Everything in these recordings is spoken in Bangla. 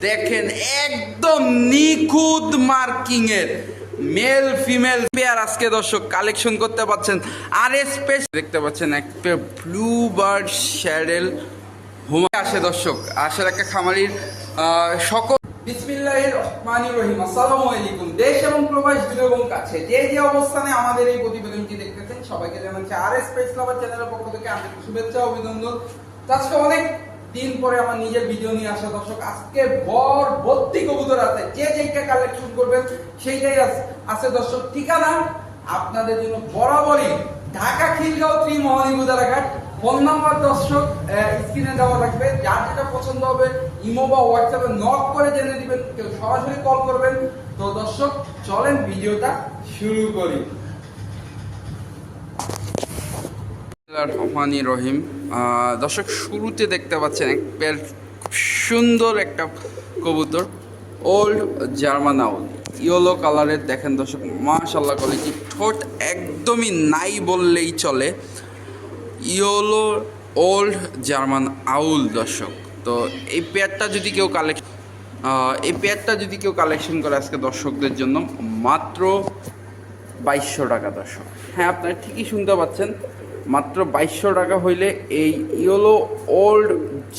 দেখেন একদম নিখুঁত মার্কিং এর মেল ফিমেল পেয়ার আজকে দর্শক কালেকশন করতে পাচ্ছেন আর স্পেস দেখতে পাচ্ছেন একটা ব্লু বার্ড শ্যাডেল হোমা আসে দর্শক, আসলে একটা খামারির সকল বিসমিল্লাহির রহমানির রহিম, আসসালামু আলাইকুম। দেশ এবং প্রবাস দূরে কাছে। যে অবস্থানে আমাদের এই প্রতিবেদনটি দেখতেছেন, সবাইকে জানাচ্ছি আর স্পেস লাভার চ্যানেলের পক্ষ থেকে আন্তরিক শুভেচ্ছা, অভিনন্দন। আজকে অনেক দিন পরে আমার নিজের ভিডিও নিয়ে আসা দর্শক, আজকে বর ভর্তি কবুতর আছে। যে যেটা কালেকশন করবেন, সেইটাই আছে দর্শক। ঠিকানা আপনাদের জন্য বরাবরই ঢাকা খিলগাঁও ত্রি মহানিবুদারাঘাট ফোন নাম্বার দর্শক স্ক্রিনে দেওয়া থাকবে। যার যেটা পছন্দ হবে, ইমো বা হোয়াটসঅ্যাপে নক করে জেনে দিবেন কেউ সরাসরি কল করবেন। তো দর্শক, চলেন ভিডিওটা শুরু করি। রহমানি রহিম। দর্শক, শুরুতে দেখতে পাচ্ছেন এক পেয়ার খুব সুন্দর একটা কবুতর ওল্ড জার্মান আউল ইয়েলো কালারের দেখেন দর্শক মাশাল্লাহ কোয়ালিটি ঠোঁট একদমই নাই বললেই চলে। ইয়েলো ওল্ড জার্মান আউল দর্শক। তো এই পেয়ারটা যদি কেউ কালেক্ট এই পেয়ারটা যদি কেউ কালেকশন করে আজকে দর্শকদের জন্য, মাত্র বাইশশো টাকা, দর্শক। হ্যাঁ আপনারা ঠিকই শুনতে পাচ্ছেন। মাত্র বাইশশো টাকা হইলে এই ইয়েলো ওল্ড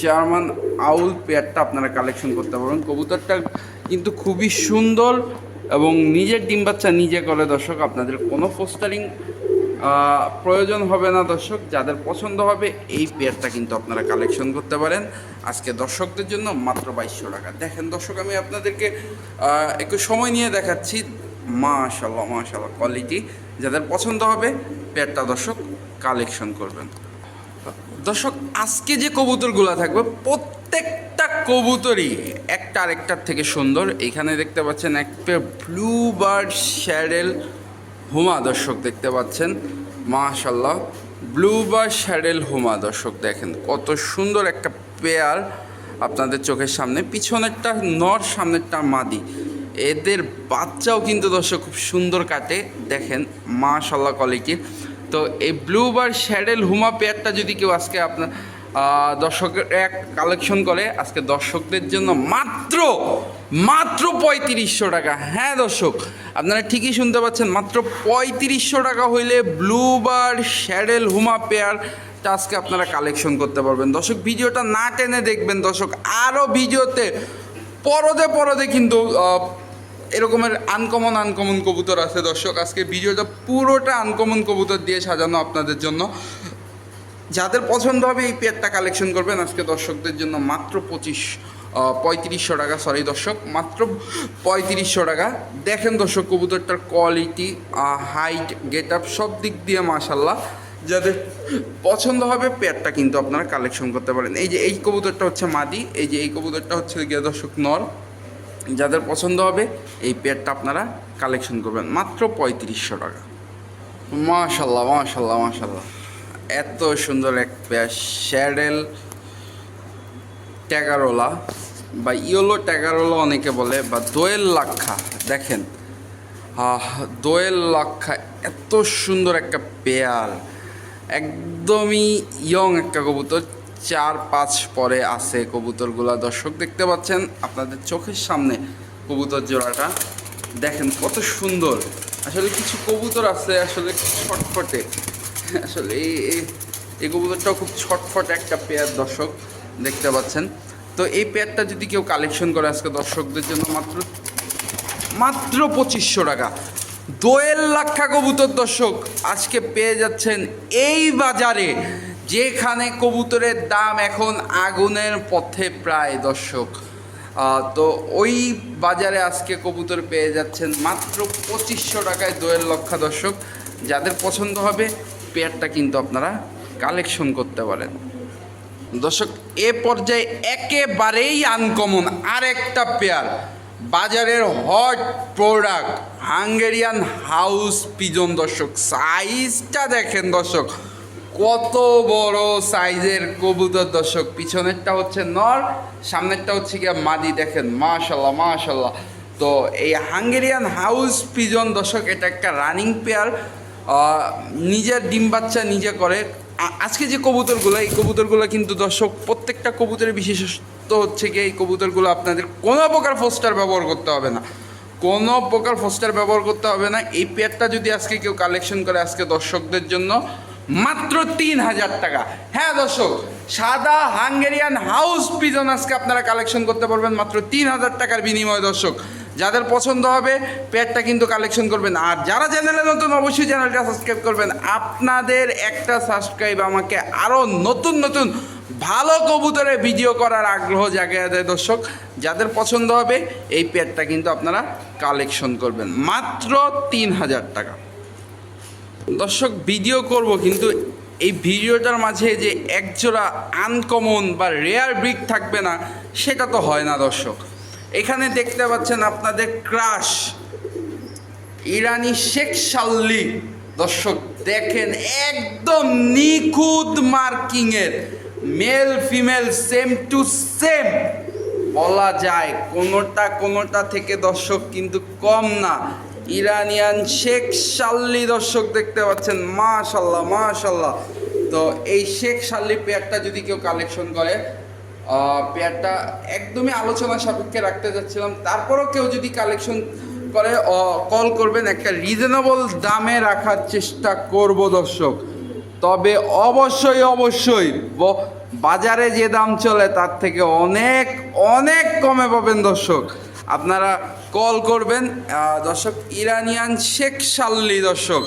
জার্মান আউল পেয়ারটা আপনারা কালেকশন করতে পারবেন। কবুতরটা কিন্তু খুবই সুন্দর এবং নিজের ডিম বাচ্চা নিজে করে দর্শক, আপনাদের কোনো পোস্টারিং প্রয়োজন হবে না দর্শক। যাদের পছন্দ হবে এই পেয়ারটা কিন্তু আপনারা কালেকশন করতে পারেন। আজকে দর্শকদের জন্য মাত্র বাইশশো টাকা। দেখেন দর্শক, আমি আপনাদেরকে একটু সময় নিয়ে দেখাচ্ছি। মাশাল্লাহ মাশাল্লাহ কোয়ালিটি যাদের পছন্দ হবে পেয়ারটা দর্শক কালেকশন করবেন। দর্শক, আজকে যে কবুতরগুলো থাকবে, প্রত্যেকটা কবুতরই একটা আরেকটার থেকে সুন্দর। এখানে দেখতে পাচ্ছেন একটা ব্লু বার্ড শ্যাডেল হুমা দর্শক দেখতে পাচ্ছেন। মাশাল্লাহ ব্লু বার্ড শ্যাডেল হুমা দর্শক দেখেন, কত সুন্দর একটা পেয়ার আপনাদের চোখের সামনে। পিছনেরটা নর, সামনেরটা মাদি। এদের বাচ্চাও কিন্তু দর্শক খুব সুন্দর কাটে। দেখেন মাশাল্লাহ কোয়ালিটি তো এই ব্লু বার শ্যাডেল হুমা পেয়ারটা যদি কেউ আজকে আপনার দর্শকের এক কালেকশন করে, আজকে দর্শকদের জন্য মাত্র মাত্র পঁয়ত্রিশশো টাকা। হ্যাঁ দর্শক, আপনারা ঠিকই শুনতে পাচ্ছেন, মাত্র পঁয়ত্রিশশো টাকা হইলে ব্লু বার শ্যাডেল হুমা পেয়ার আজকে আপনারা কালেকশন করতে পারবেন। দর্শক, ভিডিওটা না টেনে দেখবেন দর্শক আরও ভিডিওতে, পরদে পরদে কিন্তু এরকমের আনকমন আনকমন কবুতর আছে, দর্শক। আজকে ভিডিওটা পুরোটা আনকমন কবুতর দিয়ে সাজানো আপনাদের জন্য। যাদের পছন্দ হবে এই পেয়ারটা কালেকশন করবেন। আজকে দর্শকদের জন্য মাত্র পঁচিশ পঁয়ত্রিশশো টাকা সরি দর্শক, মাত্র পঁয়ত্রিশশো টাকা। দেখেন দর্শক, কবুতরটার কোয়ালিটি হাইট গেট আপ সব দিক দিয়ে মাশাল্লাহ যাদের পছন্দ হবে পেয়ারটা কিন্তু আপনারা কালেকশন করতে পারেন। এই যে এই কবুতরটা হচ্ছে মাদি, এই যে এই কবুতরটা হচ্ছে গিয়ে দর্শক নর। যাদের পছন্দ হবে এই পেয়ারটা আপনারা কালেকশন করবেন। মাত্র পঁয়ত্রিশশো টাকা। মাশাল্লাহ মাশাল্লাহ মাশাল্লাহ। এত সুন্দর এক পেয়ার শ্যাডেল ট্যাগারোলা বা ইয়েলো ট্যাগারোলা অনেকে বলে বা দোয়েল লাক্ষা দেখেন। আহ, দোয়েল লাক্ষা এত সুন্দর একটা পেয়ার। একদমই ইয়ং একটা কবুতর। চার পাঁচ পরে আছে কবুতরগুলা। দর্শক, দেখতে পাচ্ছেন, আপনাদের চোখের সামনে কবুতর জোড়াটা। দেখেন কত সুন্দর। আসলে কিছু কবুতর আছে, আসলে ছটফটে। আসলে এই, এই- কবুতরটাও খুব ছটফট একটা পেয়ার দর্শক, দেখতে পাচ্ছেন। তো এই পেয়ারটা যদি কেউ কালেকশন করে আজকে দর্শকদের জন্য, মাত্র মাত্র পঁচিশশো টাকা। দোয়েল লাক্ষা কবুতর, দর্শক, আজকে পেয়ে যাচ্ছেন এই বাজারে। যেখানে কবুতরের দাম এখন আগুনের পথে প্রায় দর্শক। তো ওই বাজারে আজকে কবুতর পেয়ে যাচ্ছেন মাত্র পঁচিশশো টাকায় দোয়েল লক্ষা দর্শক। যাদের পছন্দ হবে, পেয়ারটা কিন্তু আপনারা কালেকশন করতে পারেন। দর্শক, এ পর্যায়ে একেবারেই আনকমন আর একটা পেয়ার। বাজারের hot product, Hungarian house pigeon দর্শক। সাইজটা দেখেন দর্শক। কত বড় সাইজের কবুতর দর্শক, পিছনেরটা হচ্ছে নর, সামনেরটা হচ্ছে গিয়ে মাদি, দেখেন মাশাল্লাহ মাশাল্লাহ তো এই হাঙ্গেরিয়ান হাউস পিজন দর্শক, এটা একটা রানিং পেয়ার। নিজের ডিম বাচ্চা নিজে করে। আজকে যে কবুতরগুলো, এই কবুতরগুলো কিন্তু দর্শক, প্রত্যেকটা কবুতরের বিশেষত্ব হচ্ছে কি এই কবুতরগুলো আপনাদের কোনো প্রকার পোস্টার ব্যবহার করতে হবে না। কোনো প্রকার পোস্টার ব্যবহার করতে হবে না। এই পেয়ারটা যদি আজকে কেউ কালেকশন করে, আজকে দর্শকদের জন্য মাত্র তিন হাজার টাকা। হ্যাঁ দর্শক, সাদা হাঙ্গেরিয়ান হাউস পিজন আজকে আপনারা কালেকশন করতে পারবেন মাত্র তিন হাজার টাকার বিনিময়ে, দর্শক। যাদের পছন্দ হবে পেয়ারটা কিন্তু কালেকশন করবেন। আর যারা চ্যানেলে নতুন, অবশ্যই চ্যানেলটা সাবস্ক্রাইব করবেন। আপনাদের একটা সাবস্ক্রাইব আমাকে আরও নতুন নতুন, ভালো কবুতরে ভিডিও করার আগ্রহ জাগিয়ে দেয়, দর্শক। যাদের পছন্দ হবে, এই পেয়ারটা কিন্তু আপনারা কালেকশন করবেন। মাত্র তিন হাজার টাকা। দর্শক ভিডিও করব কিন্তু এই ভিডিওটার মাঝে যে একজোড়া আনকমন বা রেয়ার ব্রিক থাকবে না, সেটা তো হয় না দর্শক। এখানে দেখতে পাচ্ছেন আপনাদের ক্রাশ ইরানি শেখ শাল্লি। দর্শক, দেখেন, একদম নিখুঁত মার্কিংয়ের male female same to same বলা যায়, কোনোটা কোনোটা থেকে দর্শক কিন্তু কম না। ইরানিয়ান শেখ শাল্লি দর্শক দেখতে পাচ্ছেন মাশাল্লাহ মাশাল্লাহ। তো এই শেখ শাল্লি পেয়ারটা যদি কেউ কালেকশন করে আহ, পেয়ারটা একদমই আলোচনা সাপেক্ষে রাখতে যাচ্ছিলাম। তারপরও কেউ যদি কালেকশন করে কল করবেন একটা রিজনেবল দামে রাখার চেষ্টা করব দর্শক। তবে অবশ্যই অবশ্যই বাজারে যে দাম চলে তার থেকে অনেক অনেক কমে পাবেন দর্শক। আপনারা কল করবেন দর্শক, ইরানিয়ান শেখ শাল্লি দর্শক,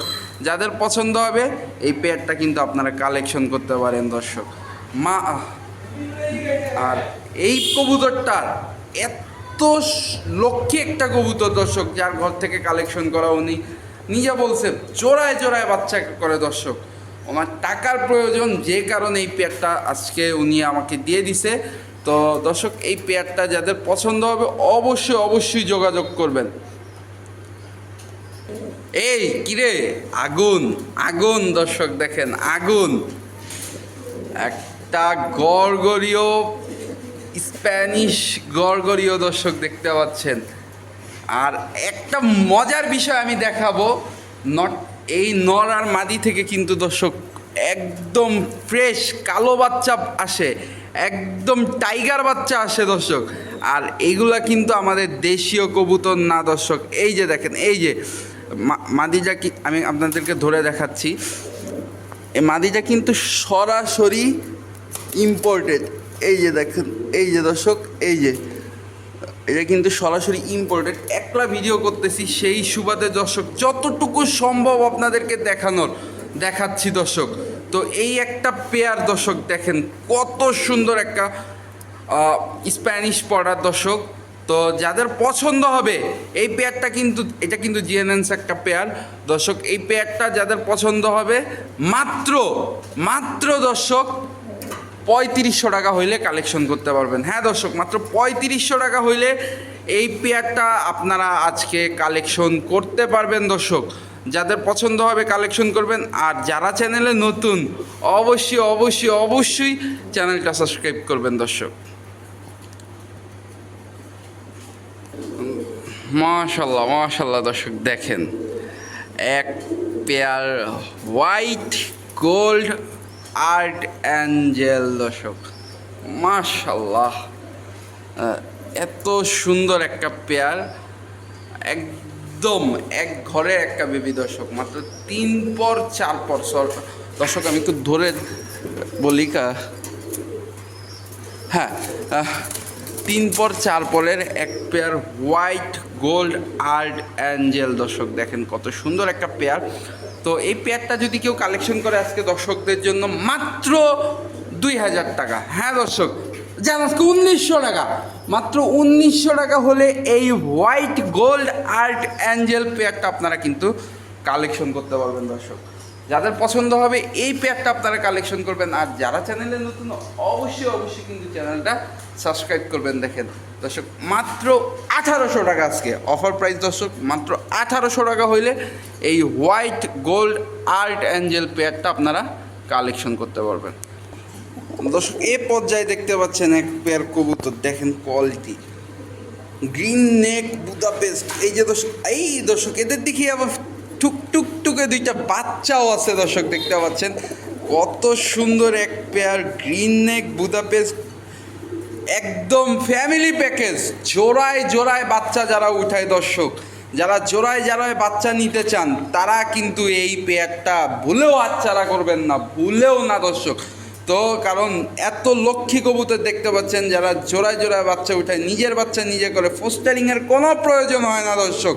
যাদের পছন্দ হবে, এই পেয়ারটা কিন্তু আপনারা কালেকশন করতে পারেন দর্শক। মা, আর এই কবুতরটার এত লক্ষ্যে একটা কবুতর দর্শক, যার ঘর থেকে কালেকশন করা উনি, নিজে বলছে, জোড়ায় জোড়ায় বাচ্চা করে দর্শক। ওনার টাকার প্রয়োজন, যে কারণে এই পেয়ারটা আজকে উনি আমাকে দিয়ে দিছে। তো দর্শক, এই পেয়ারটা যাদের পছন্দ হবে, অবশ্যই অবশ্যই যোগাযোগ করবেন। এই, কিরে? আগুন আগুন দর্শক দেখেন, আগুন। একটা গড়গড়ীয় স্প্যানিশ গড়গড়ীয় দর্শক দেখতে পাচ্ছেন। আর একটা মজার বিষয় আমি দেখাবো, নট এই নর আর মাদি থেকে কিন্তু দর্শক একদম ফ্রেশ, কালো বাচ্চা আসে। একদম টাইগার বাচ্চা আসে দর্শক। আর এইগুলা কিন্তু আমাদের দেশীয় কবুতর না দর্শক। এই যে দেখেন, এই যে মাদিজা কি আমি আপনাদেরকে ধরে দেখাচ্ছি। এই মাদিটা কিন্তু সরাসরি ইম্পোর্টেড এই যে দেখেন, এই যে দর্শক, এই যে। এটা কিন্তু সরাসরি ইম্পোর্টেড একলা ভিডিও করতেছি, সেই সুবাদে দর্শক, যতটুকু সম্ভব আপনাদেরকে দেখানোর, দেখাচ্ছি দর্শক। তো এই একটা পেয়ার দর্শক দেখেন, কত সুন্দর একটা স্প্যানিশ পড়ার দর্শক। তো যাদের পছন্দ হবে, এই পেয়ারটা কিন্তু, এটা কিন্তু জিএনএনস একটা পেয়ার দর্শক, এই পেয়ারটা যাদের পছন্দ হবে, মাত্র মাত্র দর্শক, পঁয়ত্রিশশো টাকা হইলে কালেকশন করতে পারবেন। হ্যাঁ দর্শক, মাত্র পঁয়ত্রিশশো টাকা হইলে এই পেয়ারটা আপনারা আজকে কালেকশন করতে পারবেন দর্শক। যাদের পছন্দ হবে কালেকশন করবেন। আর যারা চ্যানেলে নতুন, অবশ্যই অবশ্যই অবশ্যই চ্যানেলটা সাবস্ক্রাইব করবেন দর্শক। মাশাল্লাহ মাশাল্লাহ দর্শক, দেখেন। এক pair white gold art angel দর্শক। মাশাল্লাহ এত সুন্দর একটা পেয়ার একদম এক ঘরে একটা বেবি দর্শক, মাত্র তিন পর চার পর। দর্শক, আমি একটু ধরে বলি কা হ্যাঁ তিন পর চার পরের এক pair white gold art angel দর্শক, দেখেন কত সুন্দর একটা পেয়ার তো এই পেয়ারটা যদি কেউ কালেকশন করে আজকে দর্শকদের জন্য, মাত্র দুই হাজার টাকা। হ্যাঁ দর্শক, জান আজকে উনিশশো টাকা। মাত্র উনিশশো টাকা হলে এই হোয়াইট গোল্ড আর্ট অ্যাঞ্জেল পেয়ারটা আপনারা কিন্তু কালেকশন করতে পারবেন, দর্শক। যাদের পছন্দ হবে এই পেয়ারটা আপনারা কালেকশন করবেন, আর যারা চ্যানেলে নতুন, অবশ্যই অবশ্যই কিন্তু চ্যানেলটা সাবস্ক্রাইব করবেন, দেখেন। দর্শক, মাত্র আঠারোশো টাকা আজকে অফার প্রাইস, দর্শক, মাত্র আঠারোশো টাকা হইলে এই হোয়াইট গোল্ড আর্ট অ্যাঞ্জেল পেয়ারটা আপনারা কালেকশন করতে পারবেন। দর্শক, এ পর্যায়ে দেখতে পাচ্ছেন এক পেয়ার কবুতর। দেখেন কোয়ালিটি গ্রিন নেক বুদাপেস্ট এই যে দর্শক, এই দর্শক, এদের দেখি আবার টুক টুক, টুকে দুইটা বাচ্চাও আছে দর্শক, দেখতে পাচ্ছেন। কত সুন্দর এক পেয়ার গ্রিন নেক বুদাপেস্ট একদম ফ্যামিলি প্যাকেজ জোড়ায় জোড়ায় বাচ্চা যারা উঠায় দর্শক, যারা জোড়ায় জোড়ায় বাচ্চা নিতে চান, তারা কিন্তু এই পেয়ারটা ভুলেও হাতছাড়া করবেন না, ভুলেও না দর্শক। তো কারণ এত লক্ষ্মী কবুতর দেখতে পাচ্ছেন যারা জোড়ায় জোড়ায় বাচ্চা উঠায়, নিজের বাচ্চা নিজে করে। ফোস্টারিংয়ের কোনো প্রয়োজন হয় না, দর্শক।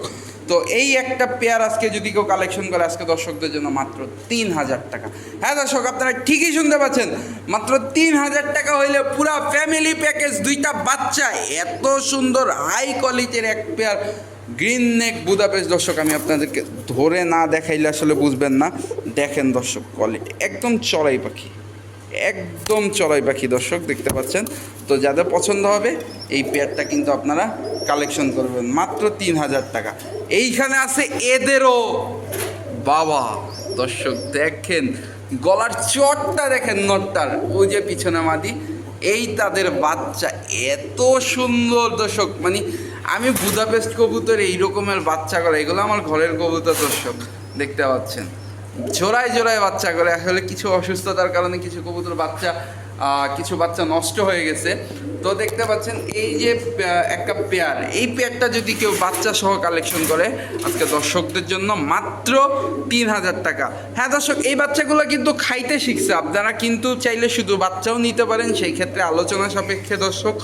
তো এই একটা পেয়ার আজকে যদি কেউ কালেকশন করে, আজকে দর্শকদের জন্য মাত্র তিন হাজার টাকা। হ্যাঁ দর্শক, আপনারা ঠিকই শুনতে পাচ্ছেন। মাত্র তিন হাজার টাকা হইলে পুরো ফ্যামিলি প্যাকেজ দুইটা বাচ্চা। এত সুন্দর হাই কোয়ালিটির এক পেয়ার গ্রিন নেক বুদাপেস দর্শক, আমি আপনাদেরকে ধরে না দেখাইলে আসলে বুঝবেন না। দেখেন দর্শক কোয়ালিটি একদম চড়াই পাখি। একদম চড়াই পাখি দর্শক, দেখতে পাচ্ছেন। তো যাদের পছন্দ হবে, এই পেয়ারটা কিন্তু আপনারা কালেকশন করবেন। মাত্র তিন হাজার টাকা। এইখানে আছে এদেরও। বাবা, দর্শক দেখেন, গলার চটটা দেখেন নটটার। ওই যে পিছনে মাদি, এই তাদের বাচ্চা। এত সুন্দর দর্শক। মানে আমি বুদাপেস্ট কবুতর এই রকমের বাচ্চা করে এগুলো আমার ঘরের কবুতর দর্শক, দেখতে পাচ্ছেন। জোড়ায় জোড়ায় বাচ্চা করে। আসলে কিছু অসুস্থতার কারণে কিছু কবুতর বাচ্চা কিছু বাচ্চা নষ্ট হয়ে গেছে। তো দেখতে পাচ্ছেন, এই যে একটা পেয়ার এই পেয়ারটা যদি কেউ বাচ্চা সহ কালেকশন করে, আজকে দর্শকদের জন্য মাত্র তিন হাজার টাকা। হ্যাঁ দর্শক, এই বাচ্চাগুলো কিন্তু খাইতে শিখছে। আপনারা কিন্তু চাইলে শুধু বাচ্চাও নিতে পারেন। সেই ক্ষেত্রে আলোচনা সাপেক্ষে দর্শক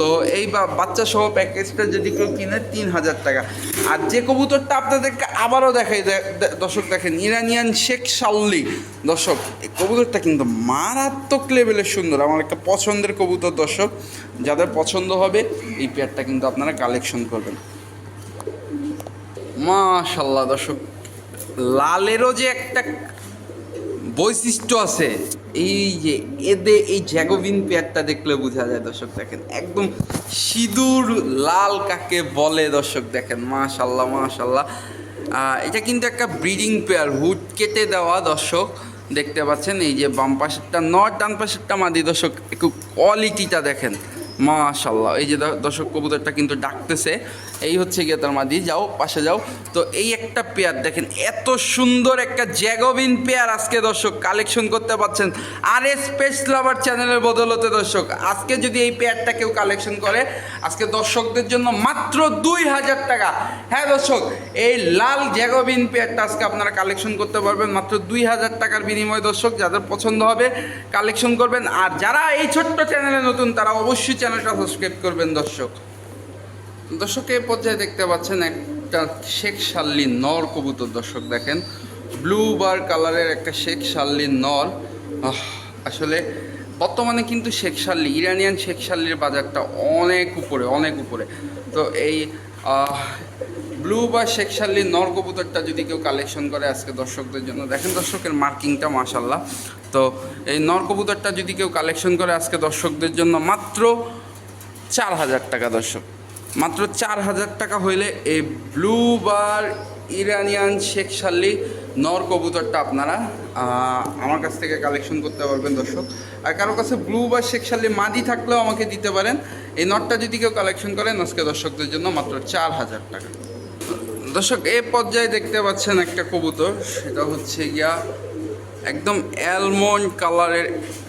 তো এই বাচ্চা সহ প্যাকেজটা যদি কেউ কিনে, তিন হাজার টাকা। আর যে কবুতরটা আপনাদেরকে আবারও দেখাই দর্শক দেখেন, ইরানিয়ান শেখ সাল্লি দর্শক, এই কবুতরটা কিন্তু মারাত্মক লেভেলের সুন্দর, আমার একটা পছন্দের কবুতর দর্শক। যাদের পছন্দ হবে, এই পেয়ারটা কিন্তু আপনারা কালেকশন করবেন। মাশাল্লাহ দর্শক, লালেরও যে একটা বৈশিষ্ট্য আছে। এই যে এদে এই জ্যাগোবিন পেয়ারটা দেখলে বোঝা যায় দর্শক দেখেন, একদম সিঁদুর লাল কাকে বলে দর্শক দেখেন মাশাল্লাহ মাশাল্লাহ এটা কিন্তু একটা ব্রিডিং পেয়ার, হুড কেটে দেওয়া দর্শক দেখতে পাচ্ছেন, এই যে বাম পাশেরটা নট, ডান পাশেরটা মাদি দর্শক, একটু কোয়ালিটিটা দেখেন। মাশাল্লাহ এই যে দর্শক কবুতরটা কিন্তু ডাকতেছে। এই হচ্ছে গিয়ে তার মাদি যাও, পাশে যাও। তো এই একটা পেয়ার দেখেন, এত সুন্দর একটা জ্যাগোবিন পেয়ার আজকে দর্শক, কালেকশন করতে পারছেন আর এ স্পেস লাভার চ্যানেলের বদলতে দর্শক, আজকে যদি এই পেয়ারটা কেউ কালেকশন করে, আজকে দর্শকদের জন্য মাত্র দুই হাজার টাকা। হ্যাঁ দর্শক, এই লাল জ্যাগোবিন পেয়ারটা আজকে আপনারা কালেকশন করতে পারবেন, মাত্র দুই হাজার টাকার বিনিময়ে দর্শক, যাদের পছন্দ হবে কালেকশন করবেন। আর যারা এই ছোট্ট চ্যানেলে নতুন, তারা অবশ্যই চ্যানেলটা সাবস্ক্রাইব করবেন, দর্শক। দর্শক এই পর্যায়ে দেখতে পাচ্ছেন একটা শেখ শাল্লি নর কবুতর, দর্শক দেখেন। ব্লু বার কালারের একটা শেখ শাল্লি নর। আসলে বর্তমানে কিন্তু শেখ শাল্লি, ইরানিয়ান শেখ শাল্লির বাজারটা অনেক উপরে অনেক উপরে। তো এই ব্লু বা শেখ শাল্লির নর কবুতরটা যদি কেউ কালেকশন করে আজকে দর্শকদের জন্য, দেখেন দর্শকের মার্কিংটা মাশাল্লাহ তো এই নর কবুতরটা যদি কেউ কালেকশন করে আজকে দর্শকদের জন্য, মাত্র চার হাজার টাকা দর্শক। মাত্র চার হাজার টাকা হইলে এই ব্লু বার ইরানিয়ান শেখ শাল্লি নর কবুতরটা আপনারা আমার কাছ থেকে কালেকশন করতে পারবেন দর্শক। আর কারও কাছে ব্লু বা শেখ শাল্লি মাদি থাকলেও আমাকে দিতে পারেন। এই নটটা যদি কেউ কালেকশন করেন, আজকে দর্শকদের জন্য মাত্র চার হাজার টাকা। দর্শক, এ পর্যায়ে দেখতে পাচ্ছেন একটা কবুতর, সেটা হচ্ছে গিয়া একদম অ্যালমন্ড কালারের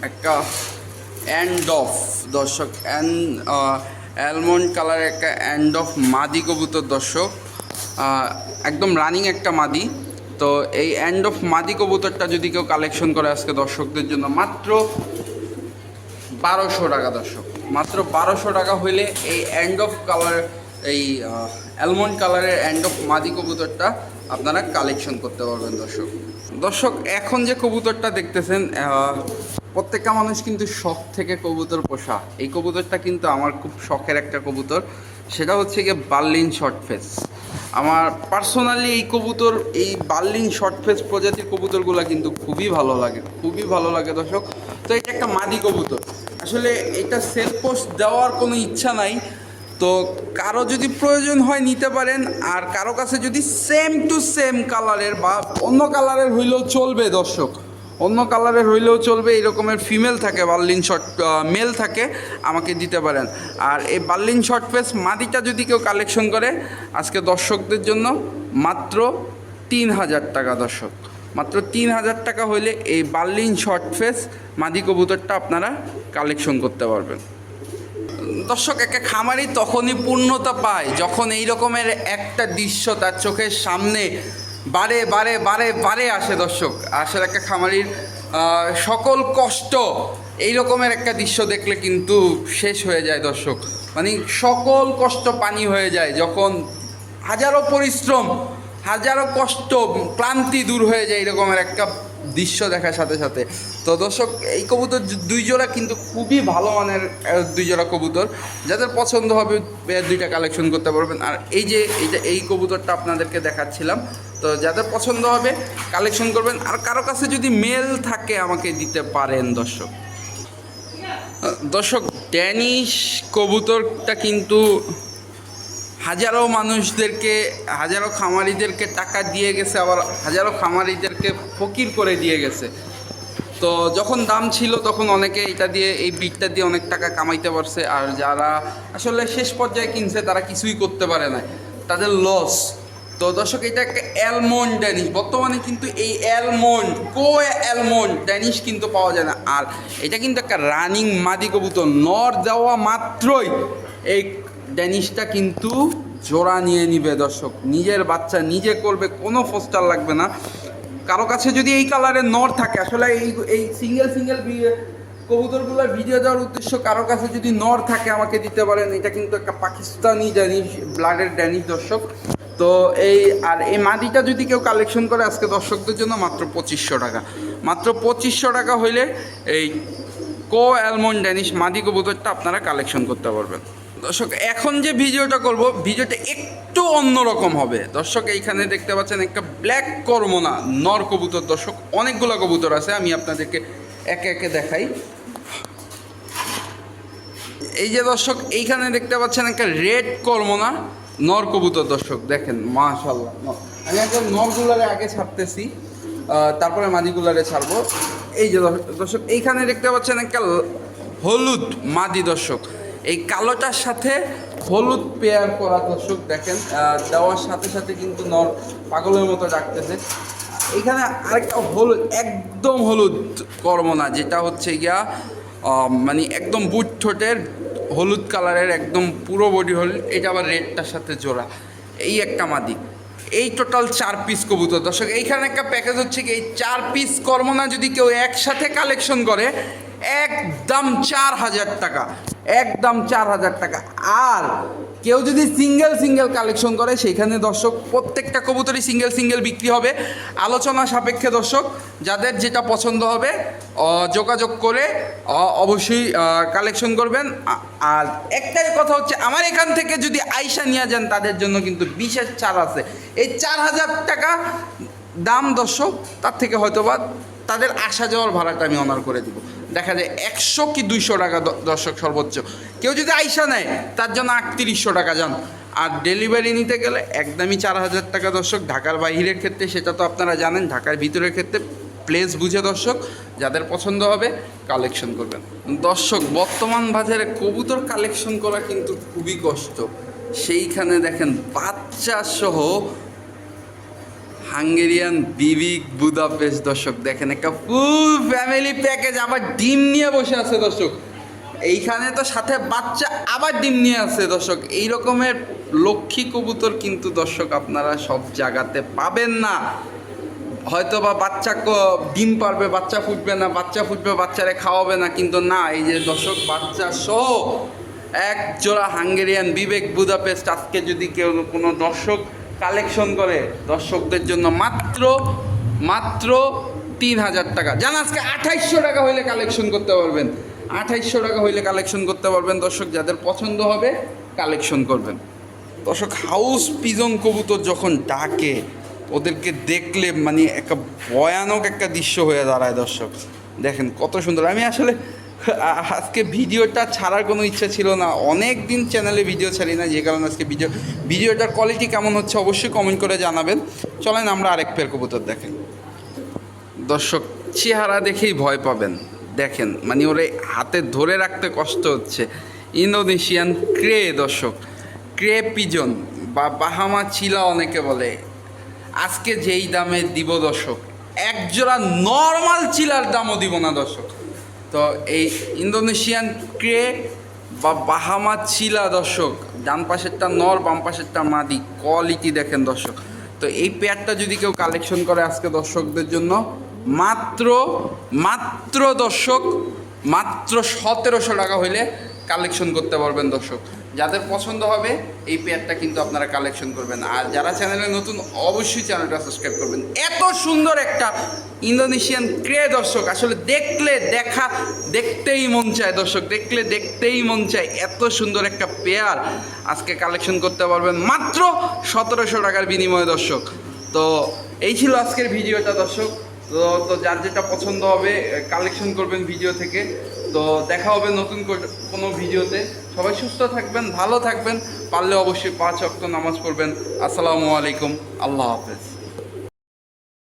একটা অ্যান্ড অফ দর্শক অ্যান্ড অ্যালমন্ড কালারের একটা অ্যান্ড অফ মাদি কবুতর, দর্শক। একদম রানিং একটা মাদি। তো এই অ্যান্ড অফ মাদি কবুতরটা যদি কেউ কালেকশন করে আজকে দর্শকদের জন্য, মাত্র বারোশো টাকা, দর্শক। মাত্র বারোশো টাকা হইলে এই অ্যান্ড অফ কালার এই অ্যালমন্ড কালারের অ্যান্ড অফ মাদি কবুতরটা আপনারা কালেকশন করতে পারবেন, দর্শক। দর্শক, এখন যে কবুতরটা দেখতেছেন প্রত্যেকটা মানুষ কিন্তু শখ থেকে কবুতর পোষা। এই কবুতরটা কিন্তু আমার খুব শখের একটা কবুতর। সেটা হচ্ছে গিয়ে বার্লিন শর্ট ফেস। আমার পার্সোনালি এই কবুতর, এই বার্লিন শর্ট ফেস প্রজাতির কবুতরগুলো কিন্তু খুবই ভালো লাগে। খুবই ভালো লাগে দর্শক। তো এটা একটা মাদি কবুতর। আসলে এটা সেল পোস্ট দেওয়ার কোনো ইচ্ছা নাই। তো কারও যদি প্রয়োজন হয় নিতে পারেন, আর কারও কাছে যদি সেম টু সেম কালারের বা অন্য কালারের হইলেও চলবে দর্শক। অন্য কালারের হইলেও চলবে, এই রকমের ফিমেল থাকে বার্লিন শর্ট মেল থাকে, আমাকে দিতে পারেন। আর এই বার্লিন শর্ট ফেস মাদিটা যদি কেউ কালেকশন করে, আজকে দর্শকদের জন্য মাত্র তিন হাজার টাকা দর্শক। মাত্র তিন হাজার টাকা হইলে এই বার্লিন শর্ট ফেস মাদি কবুতরটা আপনারা কালেকশন করতে পারবেন। দর্শক একটা খামারি তখনই পূর্ণতা পায় যখন এই রকমের একটা দৃশ্য তার চোখের সামনে বারে বারে বারে বারে আসে দর্শক। আসলে একটা খামারির সকল কষ্ট এই রকমের একটা দৃশ্য দেখলে কিন্তু শেষ হয়ে যায় দর্শক। মানে সকল কষ্ট পানি হয়ে যায় যখন হাজারো পরিশ্রম, হাজারো কষ্ট, ক্লান্তি দূর হয়ে যায় এরকমের একটা দৃশ্য দেখার সাথে সাথে। তো দর্শক, এই কবুতর দুই জোড়া কিন্তু খুবই ভালো মানের দুই জোড়া কবুতর। যাদের পছন্দ হবে দুইটা কালেকশন করতে পারবেন। আর এই যে এইটা এই কবুতরটা আপনাদেরকে দেখাচ্ছিলাম, তো যাদের পছন্দ হবে কালেকশন করবেন। আর কারও কাছে যদি মেল থাকে, আমাকে দিতে পারেন, দর্শক। দর্শক ড্যানিশ কবুতরটা কিন্তু হাজারো মানুষদেরকে, হাজারো খামারিদেরকে টাকা দিয়ে গেছে, আবার হাজারো খামারিদেরকে ফকির করে দিয়ে গেছে। তো যখন দাম ছিল, তখন অনেকে এটা দিয়ে, এই বিটটা দিয়ে অনেক টাকা কামাইতে পারছে। আর যারা আসলে শেষ পর্যায়ে কিনছে, তারা কিছুই করতে পারে না। তাদের লস তো দর্শক, এটা একটা অ্যালমন্ড ড্যানিশ বর্তমানে কিন্তু এই অ্যালমন্ড কো অ্যালমন্ড ড্যানিশ কিন্তু পাওয়া যায় না। আর এটা কিন্তু একটা রানিং মাদি কবুতর। নর দেওয়া মাত্রই এই ড্যানিশটা কিন্তু জোড়া নিয়ে নিবে দর্শক। নিজের বাচ্চা নিজে করবে, কোনো ফোস্টার লাগবে না। কারও কাছে যদি এই কালারের নর থাকে, আসলে এই এই সিঙ্গেল সিঙ্গেল কবুতরগুলোর ভিডিও দেওয়ার উদ্দেশ্য কারও কাছে যদি নর থাকে, আমাকে দিতে পারেন। এটা কিন্তু একটা পাকিস্তানি ড্যানিশ, ব্লাডের ড্যানিশ দর্শক। তো এই, আর এই মাটিটা যদি কেউ কালেকশন করে, আজকে দর্শকদের জন্য মাত্র পঁচিশশো টাকা। মাত্র পঁচিশশো টাকা হইলে এই কো অ্যালমন্ড ড্যানিশ মাদি কবুতরটা আপনারা কালেকশন করতে পারবেন। দর্শক, এখন যে ভিডিওটা করব, ভিডিওটা একটু অন্যরকম হবে। দর্শক, এইখানে দেখতে পাচ্ছেন একটা ব্ল্যাক কর্মনা নর কবুতর। দর্শক, অনেকগুলো কবুতর আছে, আমি আপনাদেরকে একে একে দেখাই। এই যে দর্শক, এইখানে দেখতে পাচ্ছেন একটা রেড কর্মনা নর কবুতর। দর্শক, দেখেন মাশাল্লাহ আমি একদম নরগুলারে আগে ছাড়তেছি তারপরে মাদিগুলারে ছাড়বো। এই যে দর্শক, এইখানে দেখতে পাচ্ছেন একটা হলুদ মাদি। দর্শক এই কালোটার সাথে হলুদ পেয়ার করা দর্শক দেখেন দেওয়ার সাথে সাথে কিন্তু নর পাগলের মতো ডাকতেছে। এখানে আরেকটা হলুদ, একদম হলুদ কর্মনা, যেটা হচ্ছে গিয়া মানে একদম বুট ঠোঁটের হলুদ কালারের একদম পুরো বডি হলুদ, এটা আবার রেডটার সাথে জোড়া। এই একটা মাদি। এই টোটাল চার পিস কবুতর। দর্শক, এইখানে একটা প্যাকেজ হচ্ছে কি, এই চার পিস কর্মনা যদি কেউ একসাথে কালেকশন করে একদম চার হাজার টাকা, একদম চার হাজার টাকা। আর কেউ যদি সিঙ্গেল সিঙ্গেল কালেকশন করে, সেখানে দর্শক, প্রত্যেকটা কবুতরই সিঙ্গেল সিঙ্গেল বিক্রি হবে। আলোচনা সাপেক্ষে দর্শক, যাদের যেটা পছন্দ হবে যোগাযোগ করে অবশ্যই কালেকশন করবেন। আর একটাই কথা হচ্ছে, আমার এখান থেকে যদি আইসা নিয়ে যান, তাদের জন্য কিন্তু বিশেষ ছাড় আছে। এই চার হাজার টাকা দাম দর্শক, তার থেকে হয়তোবা তাদের আসা যাওয়ার ভাড়াটা আমি অনার করে দিব। দেখা যায় একশো কি দুইশো টাকা দর্শক সর্বোচ্চ। কেউ যদি আইসা নেয়, তার জন্য আটত্রিশশো টাকা যান। আর ডেলিভারি নিতে গেলে একদমই চার হাজার টাকা দর্শক। ঢাকার বাহিরের ক্ষেত্রে সেটা তো আপনারা জানেন, ঢাকার ভিতরের ক্ষেত্রে প্লেস বুঝে দর্শক, যাদের পছন্দ হবে কালেকশন করবেন। দর্শক, বর্তমান বাজারে কবুতর কালেকশন করা কিন্তু খুবই কষ্ট। সেইখানে দেখেন বাচ্চা সহ হাঙ্গেরিয়ান বিবিক বুদাপেস্ট দর্শক, দেখেন একটা ফুল ফ্যামিলি প্যাকেজ আবার ডিম নিয়ে বসে আছে দর্শক। এইখানে তো সাথে বাচ্চা আবার ডিম নিয়ে আছে দর্শক। এই রকমের লক্ষ্মী কবুতর কিন্তু দর্শক আপনারা সব জায়গাতে পাবেন না। হয়তো বা বাচ্চা ডিম পারবে, বাচ্চা ফুটবে না, বাচ্চা ফুটবে, বাচ্চারে খাওয়াবে না, কিন্তু না, এই যে দর্শক, বাচ্চা সহ এক জোড়া হাঙ্গেরিয়ান বিবেক বুদাপেস্ট। আজকে যদি কেউ কোনো দর্শক কালেকশন করে দর্শকদের জন্য মাত্র মাত্র তিন হাজার টাকা। জান, আজকে আঠাইশশো টাকা হইলে কালেকশন করতে পারবেন। আঠাইশশো টাকা হইলে কালেকশন করতে পারবেন। দর্শক, যাদের পছন্দ হবে, কালেকশন করবেন। দর্শক, হাউস পিজন কবুতর যখন ডাকে, ওদেরকে দেখলে মানে একটা ভয়ানক একটা দৃশ্য হয়ে দাঁড়ায় দর্শক। দেখেন কত সুন্দর। আমি আসলে আজকে ভিডিওটা ছাড়ার কোনো ইচ্ছা ছিল না। অনেক দিন চ্যানেলে ভিডিও ছাড়ি না, যে কারণে আজকে ভিডিও ভিডিওটার কোয়ালিটি কেমন হচ্ছে অবশ্যই কমেন্ট করে জানাবেন। চলেন আমরা আরেক পের কবুতর দেখেন দর্শক, চেহারা দেখেই ভয় পাবেন। দেখেন মানে ওরে হাতে ধরে রাখতে কষ্ট হচ্ছে। ইন্দোনেশিয়ান ক্রে দর্শক, ক্রে পিজন বা বাহামা চিলা অনেকে বলে। আজকে যেই দামে দিব দর্শক এক জোড়া নর্মাল চিলার দামও দিব না দর্শক। তো এই ইন্দোনেশিয়ান ক্রে বা বাহামা চিলা দর্শক, ডান পাশেরটা নর, বাম পাশেরটা মাদি, কোয়ালিটি দেখেন দর্শক। তো এই পেয়ারটা যদি কেউ কালেকশন করে আজকে দর্শকদের জন্য, মাত্র মাত্র দর্শক, মাত্র সতেরোশো টাকা হইলে কালেকশন করতে পারবেন দর্শক। যাদের পছন্দ হবে, এই পেয়ারটা কিন্তু আপনারা কালেকশন করবেন। আর যারা চ্যানেলে নতুন, অবশ্যই চ্যানেলটা সাবস্ক্রাইব করবেন। এত সুন্দর একটা ইন্দোনেশিয়ান ক্রে দর্শক, আসলে দেখলে দেখা, দেখতেই মন চায় দর্শক, দেখলে দেখতেই মন চায়। এত সুন্দর একটা পেয়ার আজকে কালেকশন করতে পারবেন। মাত্র সতেরোশো টাকার বিনিময়ে দর্শক। তো এই ছিল আজকের ভিডিওটা দর্শক। তো তো যার যেটা পছন্দ হবে কালেকশন করবেন ভিডিও থেকে। তো দেখা হবে নতুন কোনো ভিডিওতে। সবাই সুস্থ থাকবেন, ভালো থাকবেন, পারলে অবশ্যই পাঁচ অক্ট নামাজ পড়বেন। আসসালামু আলাইকুম, আল্লাহ হাফেজ।